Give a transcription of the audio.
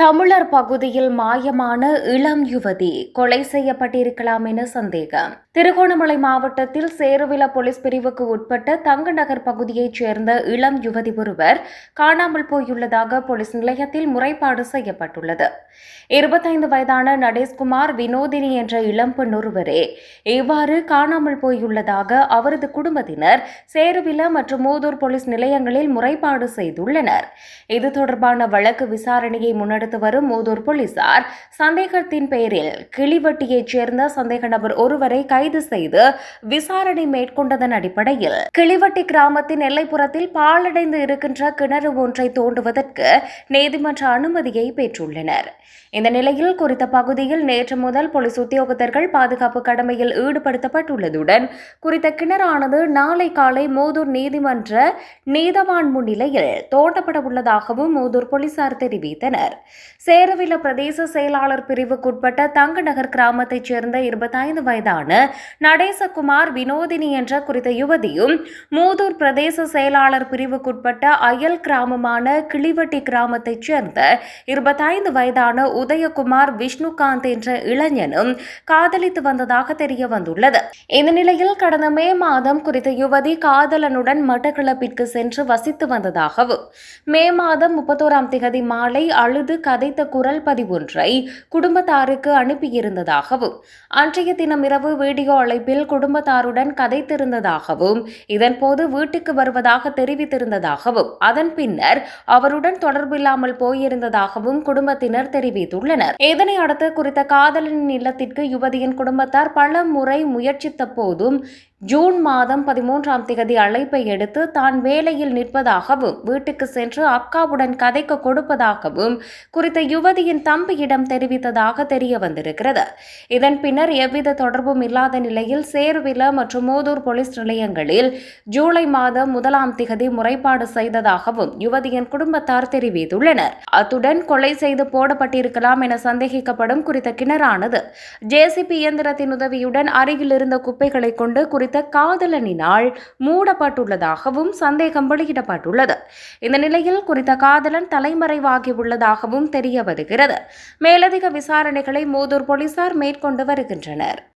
தமிழர் பகுதியில் மாயமான இளம் யுவதி கொலை செய்யப்பட்டிருக்கலாம் என சந்தேகம். திருகோணமலை மாவட்டத்தில் சேருவில போலீஸ் பிரிவுக்கு உட்பட்ட தங்க நகர் பகுதியைச் சேர்ந்த இளம் யுவதி ஒருவர் காணாமல் போயுள்ளதாக போலீஸ் நிலையத்தில் முறைப்பாடு செய்யப்பட்டுள்ளது. இருபத்தைந்து வயதான நடேஷ்குமார் வினோதினி என்ற இளம்பெண் ஒருவரே இவ்வாறு காணாமல் போயுள்ளதாக அவரது குடும்பத்தினர் சேருவில மற்றும் மூதூர் போலீஸ் நிலையங்களில் முறைப்பாடு செய்துள்ளனர். இது தொடர்பான வழக்கு விசாரணையை முன்னெடுத்து வரும் மூதூர் போலீசார். சந்தேகத்தின் பெயரில் கிளிவட்டியைச் சேர்ந்த சந்தேக நபர் ஒருவரை கைது செய்து விசாரணை மேற்கொண்டதன் அடிப்படையில் கிளிவட்டி கிராமத்தின் எல்லைப்புறத்தில் பாழடைந்து இருக்கின்ற கிணறு ஒன்றை தோண்டுவதற்கு நீதிமன்ற அனுமதியை பெற்றுள்ளனர். இந்த நிலையில் குறித்த பகுதியில் நேற்று முதல் போலீஸ் உத்தியோகத்தர்கள் பாதுகாப்பு கடமையில் ஈடுபடுத்தப்பட்டுள்ளதுடன் குறித்த கிணறானது நாளை காலை மூதூர் நீதிமன்ற நீதவான் முன்னிலையில் தோண்டப்பட உள்ளதாகவும் மூதூர் போலீசார் தெரிவித்தனர். சேரவில பிரதேச செயலாளர் பிரிவுக்குட்பட்ட தங்கநகர் கிராமத்தைச் சேர்ந்த இருபத்தைந்து வயதான நடேசகுமார் வினோதினி என்ற குறித்த யுவதியும் மூதூர் பிரதேச செயலாளர் பிரிவுக்குட்பட்ட அயல் கிராமமான கிளிவட்டி கிராமத்தைச் சேர்ந்த இருபத்தைந்து வயதான உதயகுமார் விஷ்ணுகாந்த் என்ற இளைஞனும் காதலித்து வந்ததாக தெரிய வந்துள்ளது. இந்த நிலையில் கடந்த மே மாதம் குறித்த யுவதி காதலனுடன் மட்டக்களப்பிற்கு சென்று வசித்து வந்ததாகவும் மே மாதம் முப்பத்தோராம் திகதி மாலை அழுது கதைத்த குரல் பதிவொன்றை குடும்பத்தாருக்கு அனுப்பியிருந்ததாகவும் அன்றைய தினம் இரவு வீடியோ அழைப்பில் குடும்பத்தாருடன் கதைத்திருந்ததாகவும் இதன்போது வீட்டுக்கு வருவதாக தெரிவித்திருந்ததாகவும் அதன் பின்னர் அவருடன் தொடர்பில்லாமல் போயிருந்ததாகவும் குடும்பத்தினர் தெரிவித்துள்ளனர். இதனை அடுத்து குறித்த காதலனின் இல்லத்திற்கு யுவதியின் குடும்பத்தார் பல முறை முயற்சித்த போதும் ஜூன் மாதம் பதிமூன்றாம் திகதி அழைப்பை எடுத்து தான் வேலையில் நிற்பதாகவும் வீட்டுக்கு சென்று அக்காவுடன் கதைக்கு கொடுப்பதாகவும் குறித்த யுவதியின் தம்பியிடம் தெரிவித்ததாக தெரிய வந்திருக்கிறது. இதன் பின்னர் எவ்வித தொடர்பும் இல்லாத நிலையில் சேருவில மற்றும் மூதூர் போலீஸ் நிலையங்களில் ஜூலை மாதம் முதலாம் திகதி முறைப்பாடு செய்ததாகவும் யுவதியின் குடும்பத்தார் தெரிவித்துள்ளனர். அத்துடன் கொலை செய்து போடப்பட்டிருக்கலாம் என சந்தேகிக்கப்படும் குறித்த கிணறானது. ஜேசிபி இயந்திரத்தின் உதவியுடன் அருகில் இருந்த குப்பைகளை கொண்டு குறித்த காதலனினால் மூடப்பட்டுள்ளதாகவும் சந்தேகம் வெளியிடப்பட்டுள்ளது. இந்த நிலையில் குறித்த காதலன் தலைமறைவாகியுள்ளதாகவும் தெரிய வருகிறது. மேலதிக விசாரணைகளை மூதூர் போலீசார் மேற்கொண்டு வருகின்றனர்.